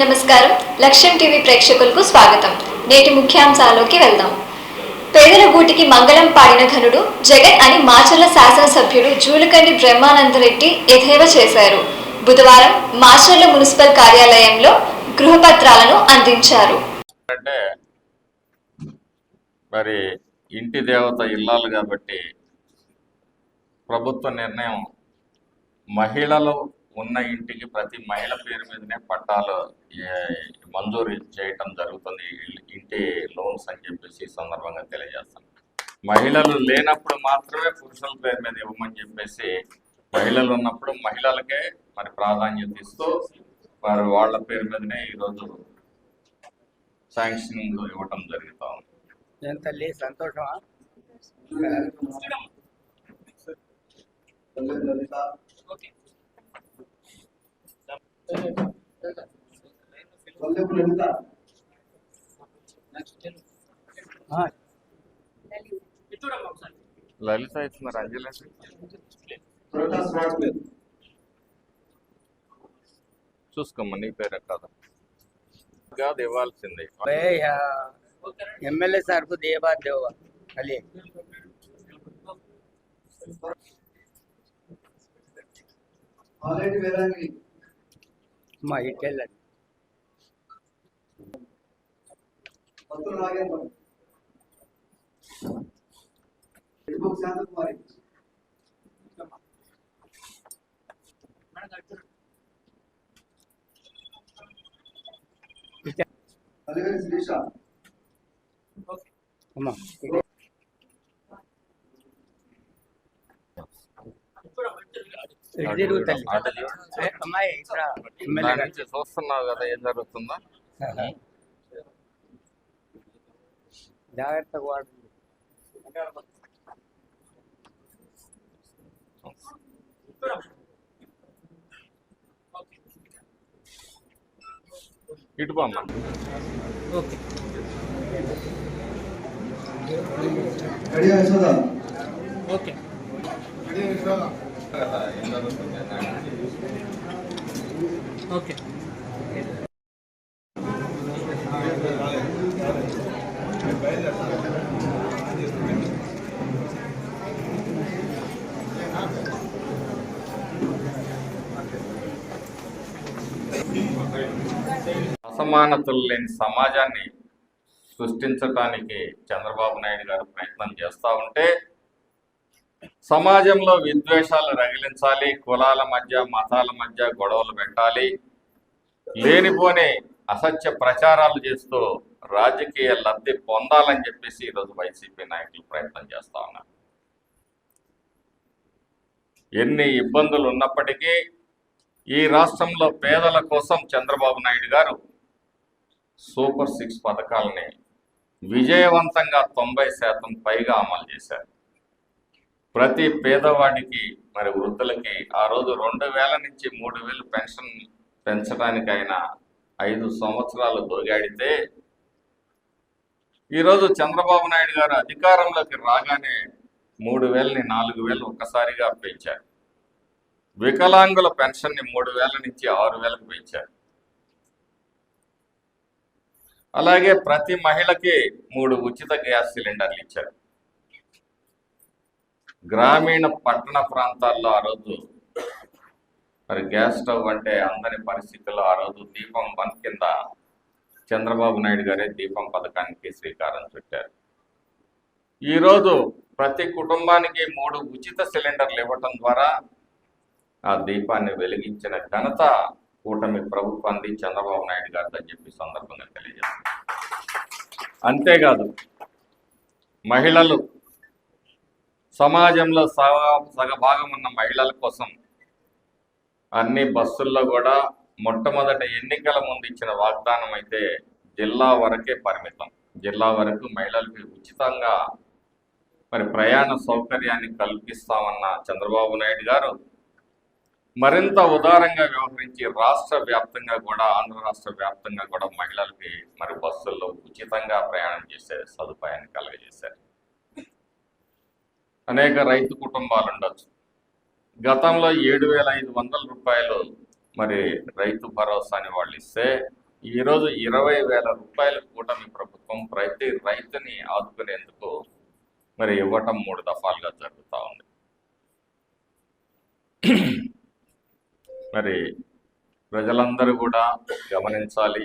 నమస్కారం. లక్ష్యం టీవీ ప్రేక్షకులకు స్వాగతం. నేటి ముఖ్యాంశాల్లోకి వెళ్దాం. పేదల గూటికి మంగళం పాడిన ఘనుడు జగన్ అని మాచర్ల శాసనసభ్యుడు జూలకండి బ్రహ్మానందరెడ్డి ఎథేవ చేశారు. బుధవారం మాచర్ల మున్సిపల్ కార్యాలయంలో గృహపత్రాలను అందించారు. అంటే మరి ఇంటి దేవత ఇల్లాలు కాబట్టి ప్రభుత్వ నిర్ణయం మహిళలు ఉన్న ఇంటికి ప్రతి మహిళ పేరు మీదనే పట్టాలు మంజూరు చేయటం జరుగుతుంది. ఇంటి లోన్స్ అని చెప్పేసి ఈ సందర్భంగా తెలియజేస్తాను. మహిళలు లేనప్పుడు మాత్రమే పురుషుల పేరు మీద ఇవ్వమని చెప్పేసి మహిళలు ఉన్నప్పుడు మహిళలకే మరి ప్రాధాన్యత ఇస్తూ మరి వాళ్ళ పేరు మీదనే ఈరోజు శాంక్షనింగ్ ఇవ్వటం జరుగుతా ఉంది. తల్లి సంతోషమా? లలిత ఇస్తున్నారు అంజలి చూసుకోమ్మా నీ పేరు కాదు కాదు ఇవ్వాల్సిందే ఎమ్మెల్యే సార్కు దేవా దేవా అలే ఆల్రెడీ వేరాంగి మా ఇటెల్ అమ్మా చూస్తున్నావు కదా ఏం జరుగుతుందో? జాగ్రత్తగా వాడండి ఇటు పోమ్మా. ఓకే. ఓకే. అసమానతలు లేని సమాజాన్ని సృష్టించడానికి చంద్రబాబు నాయుడు గారు ప్రయత్నం చేస్తూ ఉంటే సమాజంలో విద్వేషాలు రగిలించాలి కులాల మధ్య మతాల మధ్య గొడవలు పెట్టాలి. లేనిపోని అసత్య ప్రచారాలు చేస్తూ రాజకీయ లబ్ధి పొందాలని చెప్పేసి ఈరోజు వైసీపీ నాయకులు ప్రయత్నం చేస్తా ఉన్నారు. ఎన్ని ఇబ్బందులు ఉన్నప్పటికీ ఈ రాష్ట్రంలో పేదల కోసం చంద్రబాబు నాయుడు గారు సూపర్ సిక్స్ పథకాలని విజయవంతంగా తొంభై శాతం పైగా అమలు చేశారు. ప్రతి పేదవాడికి మరి వృద్ధులకి ఆ రోజు రెండు వేల నుంచి మూడు వేలు పెన్షన్ పెంచడానికైనా ఐదు సంవత్సరాలు దొగాడితే ఈరోజు చంద్రబాబు నాయుడు గారు అధికారంలోకి రాగానే మూడు వేలని నాలుగు వేలు ఒక్కసారిగా పెంచారు. వికలాంగుల పెన్షన్ని మూడు వేల నుంచి ఆరు వేలకు పెంచారు. అలాగే ప్రతి మహిళకి మూడు ఉచిత గ్యాస్ సిలిండర్లు ఇచ్చారు. గ్రామీణ పట్టణ ప్రాంతాల్లో ఆ రోజు మరి గ్యాస్ స్టవ్ అంటే అందని పరిస్థితుల్లో ఆ రోజు దీపం వన్ కింద చంద్రబాబు నాయుడు గారే దీపం పథకానికి శ్రీకారం చుట్టారు. ఈరోజు ప్రతి కుటుంబానికి మూడు ఉచిత సిలిండర్లు ఇవ్వటం ద్వారా ఆ దీపాన్ని వెలిగించిన ఘనత కూటమి ప్రభుత్వాన్ని చంద్రబాబు నాయుడు గారితో చెప్పి సందర్భంగా తెలియజేస్తారు అంతేకాదు మహిళలు సమాజంలో సగ సగభాగం ఉన్న మహిళల కోసం అన్ని బస్సుల్లో కూడా మొట్టమొదట ఎన్నికల ముందు ఇచ్చిన వాగ్దానం అయితే జిల్లా వరకే పరిమితం. జిల్లా వరకు మహిళలకు ఉచితంగా మరి ప్రయాణ సౌకర్యాన్ని కల్పిస్తామన్న చంద్రబాబు నాయుడు గారు మరింత ఉదారంగా వ్యవహరించి రాష్ట్ర వ్యాప్తంగా కూడా ఆంధ్ర రాష్ట్ర వ్యాప్తంగా కూడా మహిళలకి మరి బస్సుల్లో ఉచితంగా ప్రయాణం చేసే సదుపాయాన్ని కలగజేశారు. అనేక రైతు కుటుంబాలు ఉండొచ్చు గతంలో ఏడు వేల ఐదు వందల రూపాయలు మరి రైతు భరోసాని వాళ్ళు ఇస్తే ఈరోజు ఇరవై వేల రూపాయల కూటమి ప్రభుత్వం ప్రతి రైతుని ఆదుకునేందుకు మరి ఇవ్వటం మూడు దఫాలుగా జరుగుతూ ఉంది. మరి ప్రజలందరూ కూడా గమనించాలి.